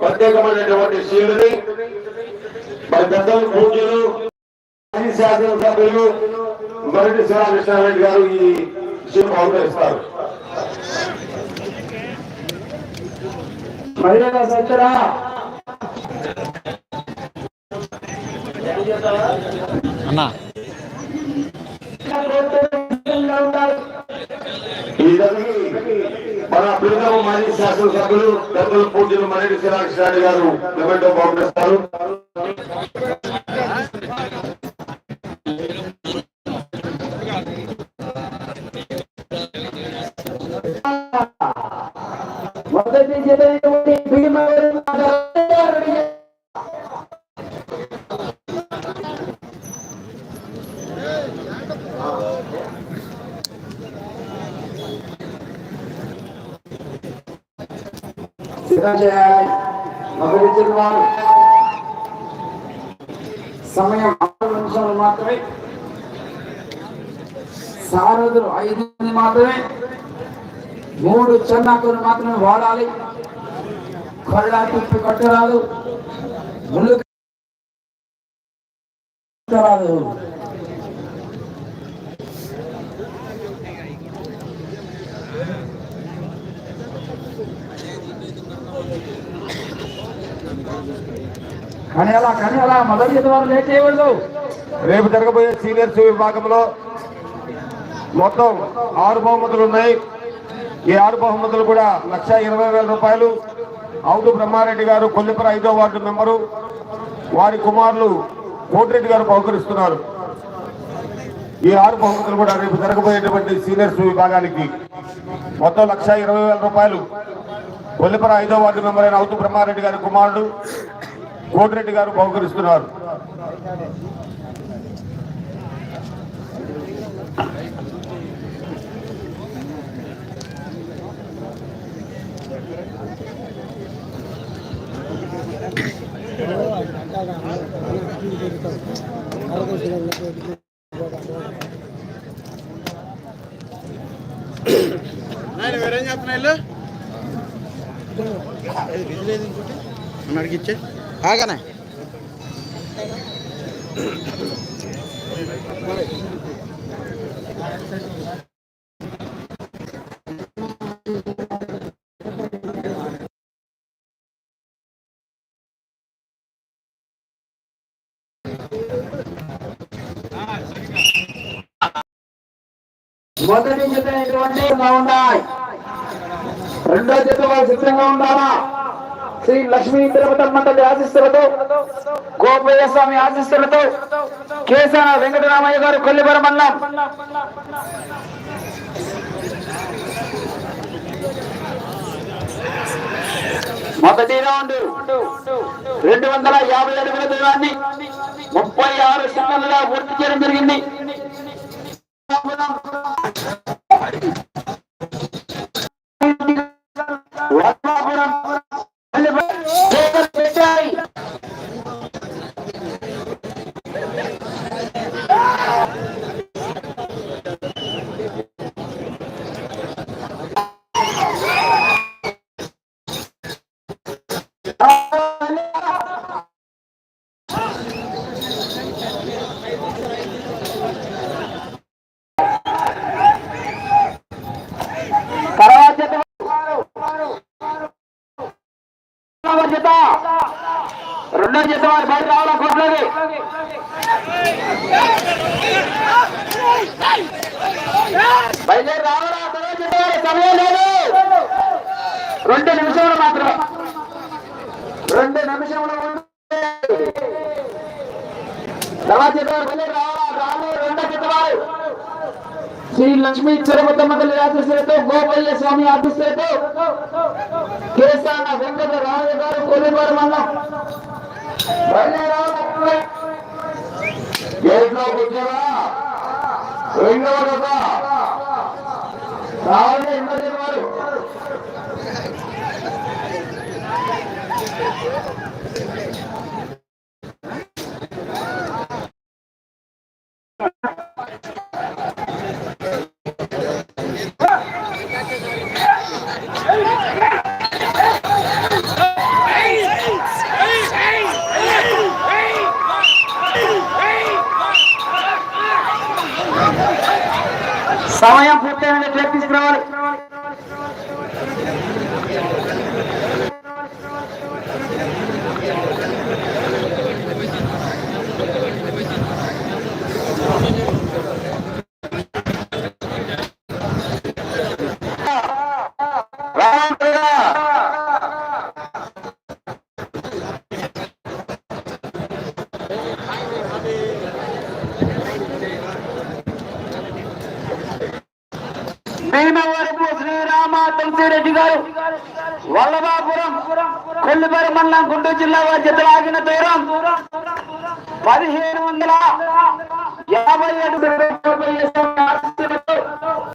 ప్రత్యేకమైనటువంటి శీలుని మరి పెద్దలు పూజలు మాజీ శాసనసభ్యులు మరటి శివకృష్ణారెడ్డి గారు ఈ శిల్పం అవతరిస్తారు. మహిళల సచ్చరా అన్నా. ఈ మన బృందం మాజీ శాసనసభ్యులు పెద్దల పూజలు మరటి శివకృష్ణారెడ్డి గారు నిమిటం పంపిస్తారు మొదటి సిద్ధం చేయాలి మొదటి వారు సమయం ఆరు నిమిషాలు మాత్రమే. సారథులు ఐదు మంది మాత్రమే మూడు చెన్నాకులు మాత్రమే వాడాలి. కొరడా తిప్పి కట్టరాదు. ముళ్ళు కట్టరాదు. కానీ అలా కానీ అలా మొదటి ద్వారా లేట్ చేయకూడదు. రేపు జరగబోయే సీనియర్స్ విభాగంలో మొత్తం ఆరు బహుమతులు ఉన్నాయి. ఈ ఆరు బహుమతులు కూడా లక్ష ఇరవై వేల రూపాయలు. అవుతు బ్రహ్మారెడ్డి గారు కొల్లిపర ఐదో వార్డు మెంబరు. వారి కుమారులు కోటిరెడ్డి గారు బహుకరిస్తున్నారు. ఈ ఆరు బహుమతులు కూడా రేపు జరగబోయేటువంటి సీనియర్స్ విభాగానికి మొత్తం లక్ష ఇరవై వేల రూపాయలు. కొల్లిపర ఐదో వార్డు మెంబర్ అయిన అవుతు బ్రహ్మారెడ్డి గారి కుమారుడు కోటిరెడ్డి గారు బహుకరిస్తున్నారు. వేరేం చెప్తున్నా ఇల్లు అడిగిచ్చే? ఆగానే. మొదటి జత ఎటువంటి ఉన్నాయి? రెండో జత వారు సిద్ధంగా ఉండాలా శ్రీ లక్ష్మీ తిరుపతమ్మ తల్లి ఆశిస్తులతో గోపయ్య స్వామి ఆశిస్తులతో కేశాన వెంకటరామయ్య గారు కొల్లిపర మండలం. మొదటి రౌండ్ రెండు వందల యాభై అడుగుల దూరాన్ని ముప్పై ఆరు సెకండ్లుగా పూర్తి చేయడం జరిగింది. రెండో జత వారు బయట రావాలా కొట్లేదు బయలుదేరి రావాలా? తర్వాత జత సమయం లేదు. రెండు నిమిషములు మాత్రమే. రెండు నిమిషములు బయలుదేరి రావాలా? రెండో శ్రీ లక్ష్మీ తిరుపతమ్మ తల్లి ఆశీస్సులతో స్వామి ఆశీస్సులతో కేసాన వెంకట రాజు గారు కొలివారు మళ్ళా గేట్లో కూర్చోరా. రెండవ జత రావాలి ఎన్నో వారు సమయం పూర్తయిన ట్రక్ తీసుకురావాలి భీమవరపు శ్రీరామ తులసిరెడ్డి గారు వల్లభాపురం కొల్లిపేరు మండలం గుంటూరు జిల్లా వారి జతలాగిన దూరం పదిహేను వందల యాభై ఏడు